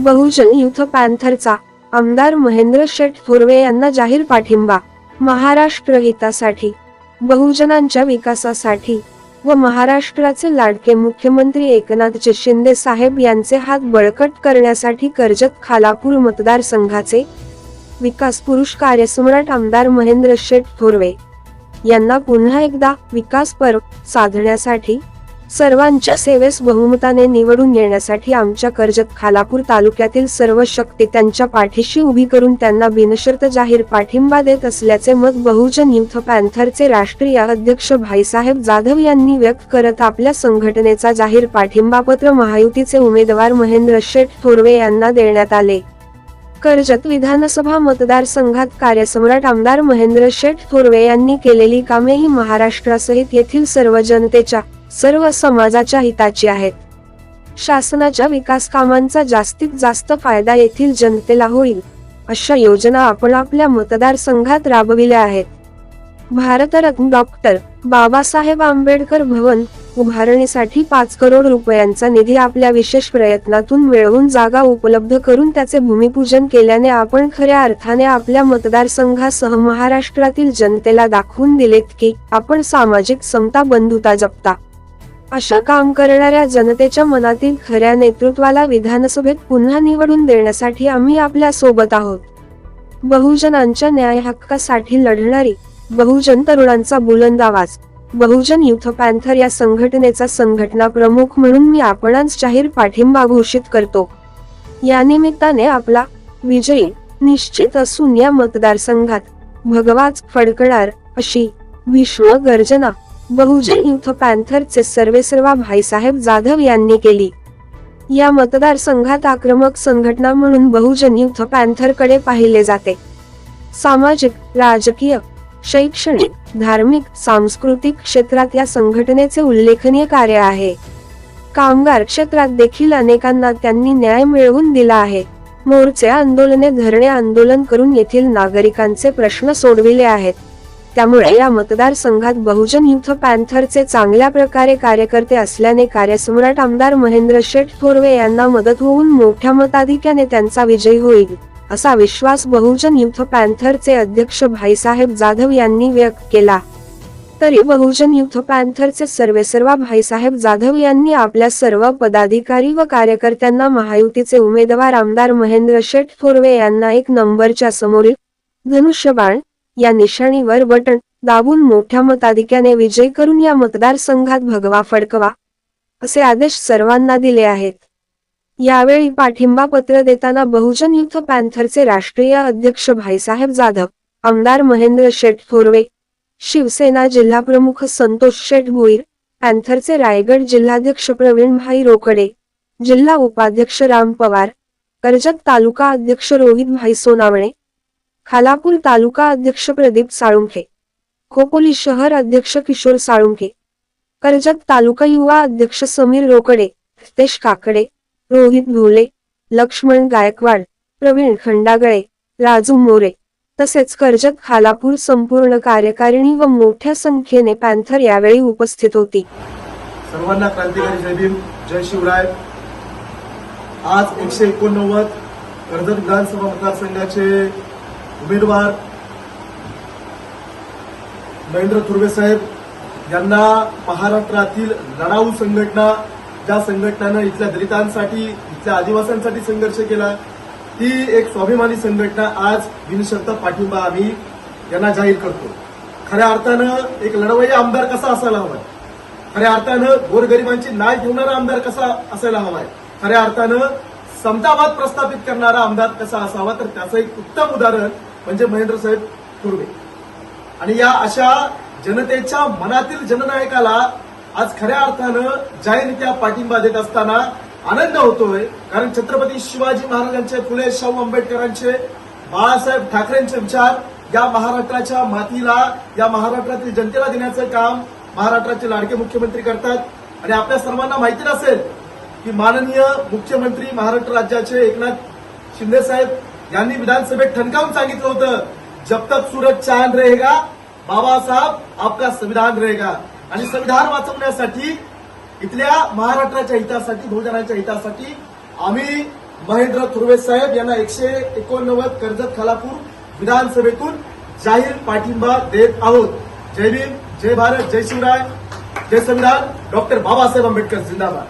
बहुजन youth पॅन्थरचा. आमदार महेंद्र शेठ थोरवे यांना जाहीर पाठिंबा. महाराष्ट्र हितासाठी बहुजनांच्या विकासासाठी व महाराष्ट्राचे लाडके मुख्यमंत्री एकनाथ शिंदे साहेब यांचे हात बळकट करण्यासाठी कर्जत खालापूर मतदारसंघाचे विकास पुरुष कार्यसम्राट आमदार महेंद्र शेठ थोरवे यांना पुन्हा एकदा विकास पर्व साधण्यासाठी सर्वांच्या सेवेस बहुमताने निवडून येण्यासाठी आमच्या कर्जत खालापूर तालुक्यातील सर्व शक्ती त्यांच्या पाठीशी उभी करून त्यांना बिनशर्त जाहीर पाठिंबा देत असल्याचे मत बहुजन युथ पॅन्थरचे राष्ट्रीय अध्यक्ष भाईसाहेब जाधव यांनी व्यक्त करत आपल्या संघटनेचा जाहीर पाठिंबा पत्र महायुतीचे उमेदवार महेंद्र शेठ थोरवे यांना देण्यात आले. कर्जत विधानसभा मतदारसंघात कार्यसम्राट आमदार महेंद्र शेठ थोरवे यांनी केलेली कामे ही महाराष्ट्रासहित येथील सर्व जनतेच्या सर्व समाजाच्या हिताची आहेत. शासनाच्या विकास कामांचा जास्तीत जास्त फायदा येथील जनतेला होईल अशा योजना आपण आपल्या मतदारसंघात राबविल्या आहेत. भारतरत्न डॉक्टर बाबासाहेब आंबेडकर भवन उभारणीसाठी पाच करोड रुपयांचा निधी आपल्या विशेष प्रयत्नातून मिळवून जागा उपलब्ध करून त्याचे भूमिपूजन केल्याने आपण खऱ्या अर्थाने आपल्या मतदारसंघासह महाराष्ट्रातील जनतेला दाखवून दिलेत की आपण सामाजिक समता बंधुता जपता. अशा काम करणाऱ्या जनतेच्या मनातील खऱ्या नेतृत्वाला विधानसभेत पुन्हा निवडून देण्यासाठी आम्ही आपल्यासोबत आहोत. बहुजनांच्या न्याय हक्कासाठी लढणारी बहुजन तरुणांचा बुलंद आवाज. बहुजन युथ पॅन्थर या संघटनेचा संघटना प्रमुख म्हणून मी आपणास जाहीर पाठिंबा घोषित करतो. या निमित्ताने आपला विजयी निश्चित असून या मतदारसंघात भगवाच फडकणार अशी विश्व गर्जना बहुजन युथ पॅन्थरचे सर्वेसर्वा भाईसाहेब जाधव यांनी केली. या मतदारसंघात आक्रमक संघटना म्हणून बहुजन युथ पॅन्थरकडे पाहिले जाते. सामाजिक राजकीय शैक्षणिक धार्मिक सांस्कृतिक क्षेत्रात या संघटनेचे उल्लेखनीय कार्य आहे. कामगार क्षेत्रात देखील अनेकांना त्यांनी न्याय मिळवून दिला आहे. मोर्चे आंदोलने धरणे आंदोलन करून येथील नागरिकांचे प्रश्न सोडविले आहेत. त्यामुळे या मतदारसंघात बहुजन युथ पॅन्थरचे चांगल्या प्रकारे कार्यकर्ते असल्याने कार्यसम्राट आमदार महेंद्र शेठ थोरवे यांना मदत होऊन मोठ्या मताधिक्याने त्यांचा विजय होईल. असा विश्वास बहुजन युथ पॅन्थरचे अध्यक्ष भाईसाहेब जाधव यांनी व्यक्त केला. तरी बहुजन युथ पॅन्थरचे सर्वेसर्वा भाईसाहेब जाधव यांनी आपल्या सर्व पदाधिकारी व कार्यकर्त्यांना महायुतीचे उमेदवार आमदार महेंद्र शेठ थोरवे यांना एक नंबरच्या समोरील धनुष्यबाण या निशाणीवर बटन दाबून मोठ्या मताधिक्याने विजय करून या मतदारसंघात भगवा फडकवा असे आदेश सर्वांना दिले आहेत. यावेळी पाठिंबा पत्र देताना बहुजन युथ पॅन्थरचे राष्ट्रीय अध्यक्ष भाईसाहेब जाधव आमदार महेंद्र शेठ थोरवे शिवसेना जिल्हाप्रमुख संतोष शेठ भोईर पॅन्थरचे रायगड जिल्हाध्यक्ष प्रवीणभाई रोकडे जिल्हा उपाध्यक्ष राम पवार कर्जत तालुका अध्यक्ष रोहित भाई सोनावणे खालापूर तालुका अध्यक्ष प्रदीप साळुंखे खोपोली शहर अध्यक्ष किशोर साळुंखे कर्जत तालुका युवा अध्यक्ष समीर रोकडे हितेश काकडे रोहित भोले लक्ष्मण गायकवाड प्रवीण खंडागळे राजू मोरे तसेच कर्जत खालापूर संपूर्ण कार्यकारिणी व मोठ्या संख्येने पॅन्थर यावेळी उपस्थित होती. सर्वांना क्रांतिकारी जय भीम जय शिवराय. आज एकशे एकोणनव्वद कर्जत विधानसभा मतदारसंघाचे उमेदवार महेंद्र तुर्वे साहेब यांना महाराष्ट्रातील लढाऊ संघटना ज्या संघटनानं इथल्या दलितांसाठी इथल्या आदिवासांसाठी संघर्ष केला ती एक स्वाभिमानी संघटना आज बिनशर्त पाठिंबा आम्ही यांना जाहीर करतो. खऱ्या अर्थानं एक लढवई आमदार कसा असायला हवाय? खऱ्या अर्थानं गोरगरिबांची नाय ठेवणारा आमदार कसा असायला हवाय? खऱ्या अर्थानं समतावाद प्रस्थापित करणारा आमदार कसा असावा? तर त्याचं एक उत्तम उदाहरण म्हणजे महेंद्र साहेब आणि या अशा जनतेच्या मनातील जननायकाला आज खऱ्या अर्थानं जाहीररित्या पाठिंबा देत असताना आनंद होतोय कारण छत्रपती शिवाजी महाराजांचे फुले शाहू आंबेडकरांचे बाळासाहेब ठाकरेंचे विचार या महाराष्ट्राच्या मातीला या महाराष्ट्रातील जनतेला देण्याचं काम महाराष्ट्राचे लाडके मुख्यमंत्री करतात. आणि आपल्या सर्वांना माहिती नसेल की माननीय मुख्यमंत्री महाराष्ट्र राज्याचे एकनाथ शिंदे साहेब यांनी विधानसभेत ठणकावून सांगितलं होतं जब तक सूरज चांद रहेगा बाबासाहेब आपका संविधान रहेगा. आणि संविधान वाचवण्यासाठी इथल्या महाराष्ट्राच्या हितासाठी बहुजनाच्या हितासाठी आम्ही महेंद्र थुर्वे साहेब यांना एकशे एकोणनव्वद कर्जत खालापूर विधानसभेतून जाहीर पाठिंबा देत आहोत. जय भीम जय भारत जय शिवराय जय संविधान. डॉक्टर बाबासाहेब आंबेडकर जिंदाबाद.